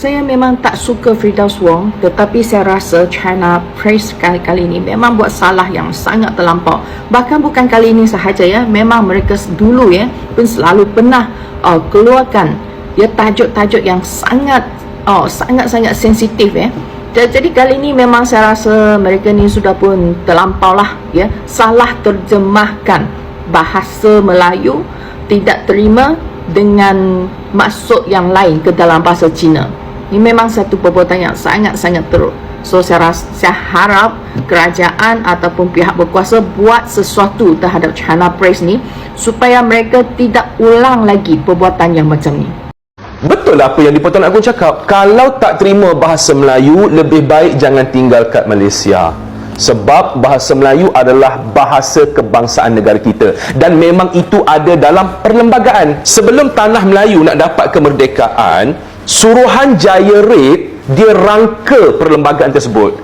Saya memang tak suka Firdaus Wong tetapi saya rasa China Press kali-kali ini memang buat salah yang sangat terlampau. Bahkan bukan kali ini sahaja ya, memang mereka dulu ya pun selalu pernah uh, keluarkan ya tajuk-tajuk yang sangat oh sangat-sangat sensitif ya. Jadi kali ini memang saya rasa mereka ni sudah pun terlampau lah ya salah terjemahkan bahasa Melayu tidak terima dengan maksud yang lain ke dalam bahasa Cina. Ini memang satu perbuatan yang sangat-sangat teruk. So saya, rasa, saya harap kerajaan ataupun pihak berkuasa buat sesuatu terhadap China Press ni supaya mereka tidak ulang lagi perbuatan yang macam ni. Betul lah apa yang Dipertuan Agong cakap. Kalau tak terima bahasa Melayu, lebih baik jangan tinggal kat Malaysia. Sebab bahasa Melayu adalah bahasa kebangsaan negara kita. Dan memang itu ada dalam perlembagaan. Sebelum Tanah Melayu nak dapat kemerdekaan, Suruhanjaya Red dia rangka perlembagaan tersebut.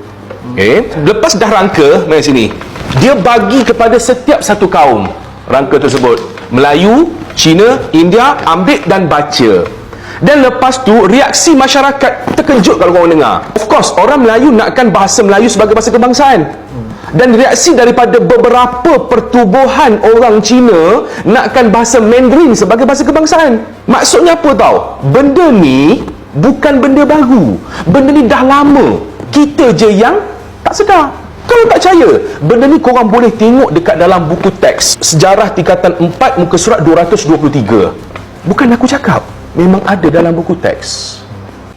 Okay. Lepas dah rangka, mari sini. Dia bagi kepada setiap satu kaum rangka tersebut. Melayu, Cina, India ambil dan baca. Dan lepas tu reaksi masyarakat terkejut kalau orang dengar. Of course, orang Melayu nakkan bahasa Melayu sebagai bahasa kebangsaan. Dan reaksi daripada beberapa pertubuhan orang Cina nakkan bahasa Mandarin sebagai bahasa kebangsaan. Maksudnya apa tau? Benda ni bukan benda baru. Benda ni dah lama. Kita je yang tak sedar. Kalau tak percaya, benda ni korang boleh tengok dekat dalam buku teks Sejarah Tingkatan 4 muka surat 223. Bukan aku cakap, memang ada dalam buku teks.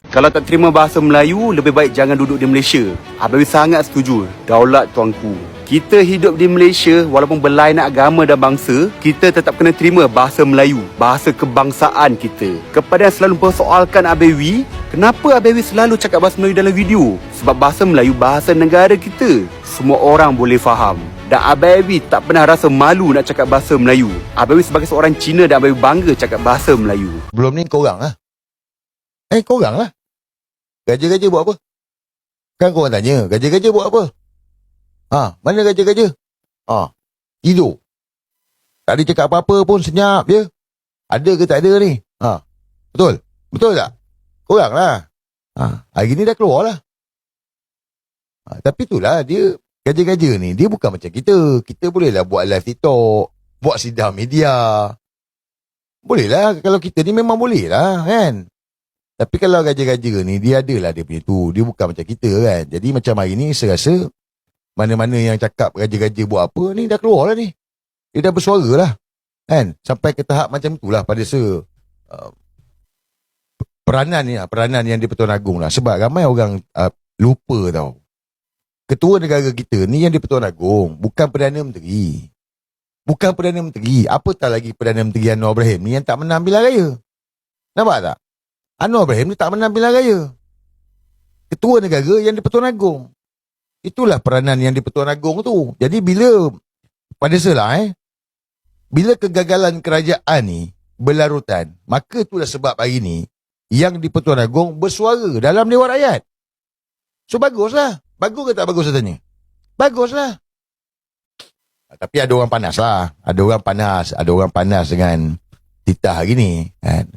Kalau tak terima bahasa Melayu, lebih baik jangan duduk di Malaysia. Habis sangat setuju. Daulat tuanku. Kita hidup di Malaysia walaupun berlainan agama dan bangsa, kita tetap kena terima bahasa Melayu, bahasa kebangsaan kita. Kepada yang selalu persoalkan Abewi, kenapa Abewi selalu cakap bahasa Melayu dalam video? Sebab bahasa Melayu bahasa negara kita. Semua orang boleh faham. Dan Abewi tak pernah rasa malu nak cakap bahasa Melayu. Abewi sebagai seorang Cina dan Abewi bangga cakap bahasa Melayu. Belum ni korang lah. Eh, korang lah. Gaja-gaja buat apa? Kan korang tanya, gaja-gaja buat apa? Ha, mana gaja-gaja? Ha, tidur. Tak ada cakap apa-apa pun senyap je. Ada ke tak ada ni? Ha, betul? Betul tak? Korang lah. Ha, hari ni dah keluar lah. Ha, tapi itulah dia, gaja-gaja ni, dia bukan macam kita. Kita bolehlah buat live TikTok, buat sidang media. Boleh lah, kalau kita ni memang boleh lah kan. Tapi kalau gaja-gaja ni, dia adalah dia punya tu. Dia bukan macam kita kan. Jadi macam hari ni, saya rasa mana-mana yang cakap gaja-gaja buat apa ni, dah keluar lah ni. Dia dah bersuara lah. Kan? Sampai ke tahap macam itulah pada se... Uh, peranan ni lah, peranan yang di Pertuan Agong lah. Sebab ramai orang uh, lupa tau. Ketua negara kita ni yang di Pertuan Agong, bukan Perdana Menteri. Bukan Perdana Menteri. Apa tak lagi Perdana Menteri Anwar Ibrahim ni yang tak menang pilihan raya. Nampak tak? Anwar Ibrahim ni tak menang pilihan raya. Ketua negara yang di Pertuan Agong. Itulah peranan yang di Pertuan Agong tu. Jadi bila, pada selah eh, bila kegagalan kerajaan ni berlarutan, maka itulah sebab hari ni yang di Pertuan Agong bersuara dalam Dewan Rakyat. So baguslah. Bagus ke tak bagus saya tanya? Baguslah. Tapi ada orang panas lah. Ada orang panas. Ada orang panas dengan titah hari ni. Kan?